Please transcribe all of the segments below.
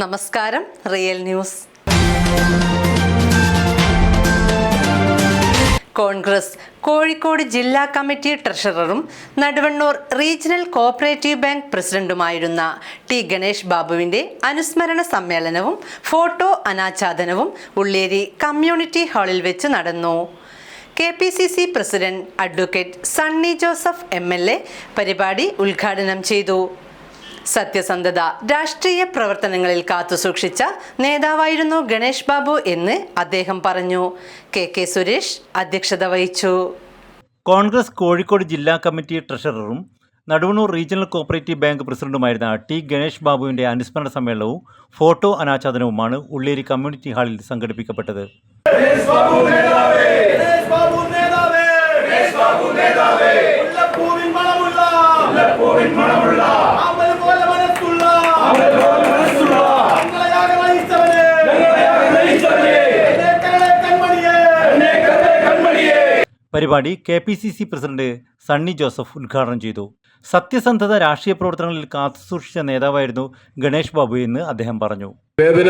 നമസ്കാരം real news. Congress Kozhikode ജില്ലാ committee ട്രഷററും നടുവണ്ണൂർ റീജിയണൽ കോഓപ്പറേറ്റീവ് ബാങ്ക് പ്രസിഡന്റുമായിരുന്ന ടി ഗണേഷ് ബാബുവിന്റെ അനുസ്മരണ സമ്മേളനവും ഫോട്ടോ അനാച്ഛാദനവും ഉള്ളേരി കമ്മ്യൂണിറ്റി ഹാളിൽ വെച്ച് നടന്നു. K P C C president advocate Sunny Joseph M L A പരിപാടി ഉദ്ഘാടനം ചെയ്തു. സത്യസന്ധത രാഷ്ട്രീയ പ്രവർത്തനങ്ങളിൽ കാത്തുസൂക്ഷിച്ച നേതാവായിരുന്നു ഗണേഷ് ബാബു എന്ന് അദ്ദേഹം പറഞ്ഞു. കെ കെ സുരേഷ് അധ്യക്ഷത വഹിച്ചു. കോൺഗ്രസ് കോഴിക്കോട് ജില്ലാ കമ്മിറ്റി ട്രഷററും നടുവണ്ണൂർ റീജിയണൽ കോപ്പറേറ്റീവ് ബാങ്ക് പ്രസിഡന്റുമായിരുന്ന ടി ഗണേഷ് ബാബുവിന്റെ അനുസ്മരണ സമ്മേളനവും ഫോട്ടോ അനാച്ഛാദനവുമാണ് ഉള്ളേരി കമ്മ്യൂണിറ്റി ഹാളിൽ സംഘടിപ്പിക്കപ്പെട്ടത്. പരിപാടി K P C C president Sunny Joseph ഉദ്ഘാടനം ചെയ്തു. സത്യസന്ധത രാഷ്ട്രീയ പ്രവർത്തനങ്ങളിൽ കാത്തുസൂക്ഷിച്ച നേതാവായിരുന്നു ഗണേഷ് ബാബു എന്ന് അദ്ദേഹം പറഞ്ഞു. വേദന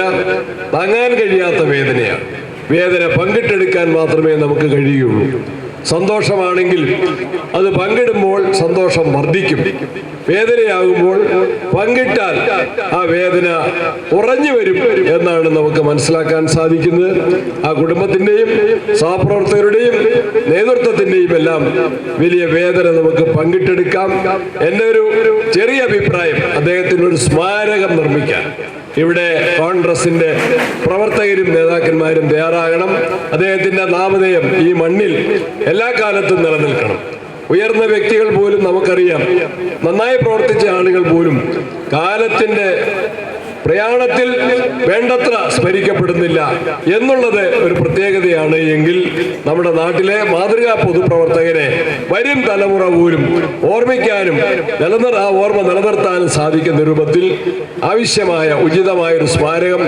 താങ്ങാൻ കഴിയാത്ത വേദനയാണ്. വേദന പങ്കിട്ടെടുക്കാൻ മാത്രമേ നമുക്ക് കഴിയുള്ളൂ. സന്തോഷമാണെങ്കിൽ അത് പങ്കിടുമ്പോൾ സന്തോഷം വർദ്ധിക്കും. വേദനയാകുമ്പോൾ പങ്കിട്ടാൽ ആ വേദന കുറഞ്ഞു വരും എന്നാണ് നമുക്ക് മനസ്സിലാക്കാൻ സാധിക്കുന്നത്. ആ കുടുംബത്തിന്റെയും സഹപ്രവർത്തകരുടെയും നേതൃത്വത്തിന്റെയും എല്ലാം വലിയ വേദന നമുക്ക് പങ്കിട്ടെടുക്കാം. എന്റെ ഒരു ചെറിയ അഭിപ്രായം അദ്ദേഹത്തിനൊരു സ്മാരകം നിർമ്മിക്കാൻ ഇവിടെ കോൺഗ്രസിന്റെ പ്രവർത്തകരും നേതാക്കന്മാരും തയ്യാറാകണം. അദ്ദേഹത്തിന്റെ നാമധേയം ഈ മണ്ണിൽ എല്ലാ കാലത്തും നിലനിൽക്കണം. ഉയർന്ന വ്യക്തികൾ പോലും നമുക്കറിയാം. നന്നായി പ്രവർത്തിച്ച ആളുകൾ പോലും കാലത്തിന്റെ പ്രയാണത്തിൽ വേണ്ടത്ര സ്മരിക്കപ്പെടുന്നില്ല എന്നുള്ളത് ഒരു പ്രത്യേകതയാണ് എങ്കിൽ നമ്മുടെ നാട്ടിലെ മാതൃകാ പൊതുപ്രവർത്തകരെ വരും തലമുറ പോലും ഓർമ്മിക്കാനും നിലനിർ ആ ഓർമ്മ നിലനിർത്താനും സാധിക്കുന്ന രൂപത്തിൽ ആവശ്യമായ ഉചിതമായ ഒരു സ്മാരകം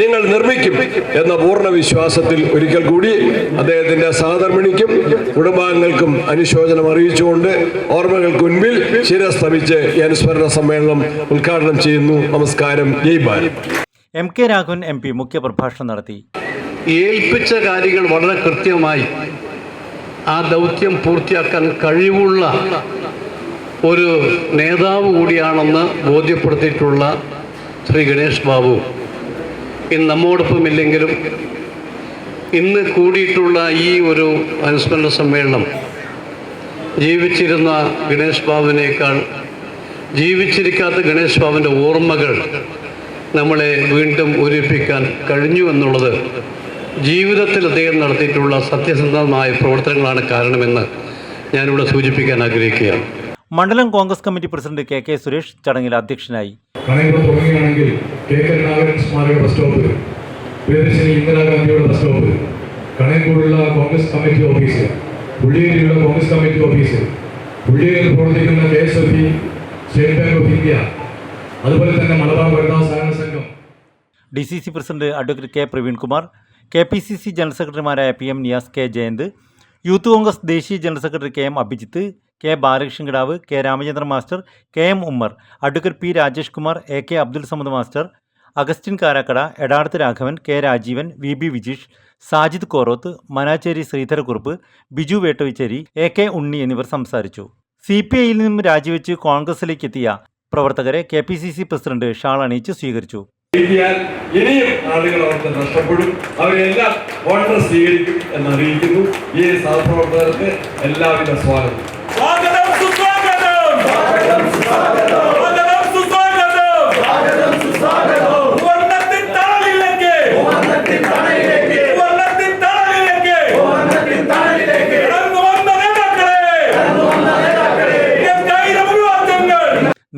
നിങ്ങൾ നിർമ്മിക്കും എന്ന പൂർണ വിശ്വാസത്തിൽ ഒരിക്കൽ കൂടി അദ്ദേഹത്തിന്റെ സഹധർമ്മിണിക്കും കുടുംബാംഗങ്ങൾക്കും അനുശോചനം അറിയിച്ചുകൊണ്ട് ഓർമ്മകൾക്ക് മുൻപിൽ ശിരസ്തമിച്ച് ഈ അനുസ്മരണ സമ്മേളനം ഉദ്ഘാടനം ചെയ്യുന്നു. നമസ്കാരം. Jai Bharat. M K Raghavan M P മുഖ്യപ്രഭാഷണം നടത്തി. ഏൽപ്പിച്ച കാര്യങ്ങൾ വളരെ കൃത്യമായി ആ ദൗത്യം പൂർത്തിയാക്കാൻ കഴിവുള്ള ഒരു നേതാവ് കൂടിയാണെന്ന് ബോധ്യപ്പെടുത്തിയിട്ടുള്ള ശ്രീ ഗണേഷ് ബാബു. ഇന്ന് നമ്മോടൊപ്പം ഇല്ലെങ്കിലും ഇന്ന് കൂടിയിട്ടുള്ള ഈ ഒരു അനുസ്മരണ സമ്മേളനം ജീവിച്ചിരുന്ന ഗണേഷ് ബാബുവിനേക്കാൾ ജീവിച്ചിരിക്കാത്ത ഗണേഷ് ബാബുവിന്റെ ഓർമ്മകൾ നമ്മളെ വീണ്ടും ഒരുപ്പിക്കാൻ കഴിഞ്ഞു എന്നുള്ളത് ജീവിതത്തിൽ അദ്ദേഹം നടത്തിയിട്ടുള്ള സത്യസന്ധമായ പ്രവർത്തനങ്ങളാണ് കാരണമെന്ന് ഞാനിവിടെ സൂചിപ്പിക്കാൻ ആഗ്രഹിക്കുകയാണ്. മണ്ഡലം Congress committee president K K Suresh ചടങ്ങിൽ അധ്യക്ഷനായി. കെ കരുണാകരൻ സ്മാരക ബസ് സ്റ്റോപ്പ്. പേരശ്ശേരി ഇന്ദിരാഗാന്ധിയുടെ ബസ് സ്റ്റോപ്പ്. കണയമ്പൂരുള്ള കോൺഗ്രസ് കമ്മിറ്റി ഓഫീസ്. ഉള്ളിയേരിയിലുള്ള കോൺഗ്രസ് കമ്മിറ്റി ഓഫീസ്. ഉള്ളിയേരിയിൽ പ്രവർത്തിക്കുന്ന K S F state bank of India. അതുപോലെ തന്നെ മലബാർ വനിതാ സഹകരണ സംഘം. D C C president advocate K Praveenkumar K P C C general സെക്രട്ടറിമാരായ P M Niyas K Jayanth youth Congress ദേശീയ general secretary K M Abhijith K Balakrishnan Kidavu K Ramachandran master K M Ummer advocate P Rajesh Kumar A K Abdul Samad master Augustine Karakkada Edatath Raghavan K Rajeevan V B Vijeesh Sajid Koroth Manachery Sreedhara Kurup Biju Vettavichery A K Unni എന്നിവർ സംസാരിച്ചു. C P ഐയിൽ നിന്നും രാജിവെച്ച് കോൺഗ്രസിലേക്ക് എത്തിയ പ്രവർത്തകരെ K P C C president shawl അണിയിച്ച് സ്വീകരിച്ചു. നഷ്ടപ്പെടും. അവരെല്ലാം ഈ സ്വാഗതം.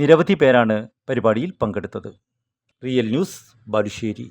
നിരവധി പേരാണ് പരിപാടിയിൽ പങ്കെടുത്തത്. Real news Balussery.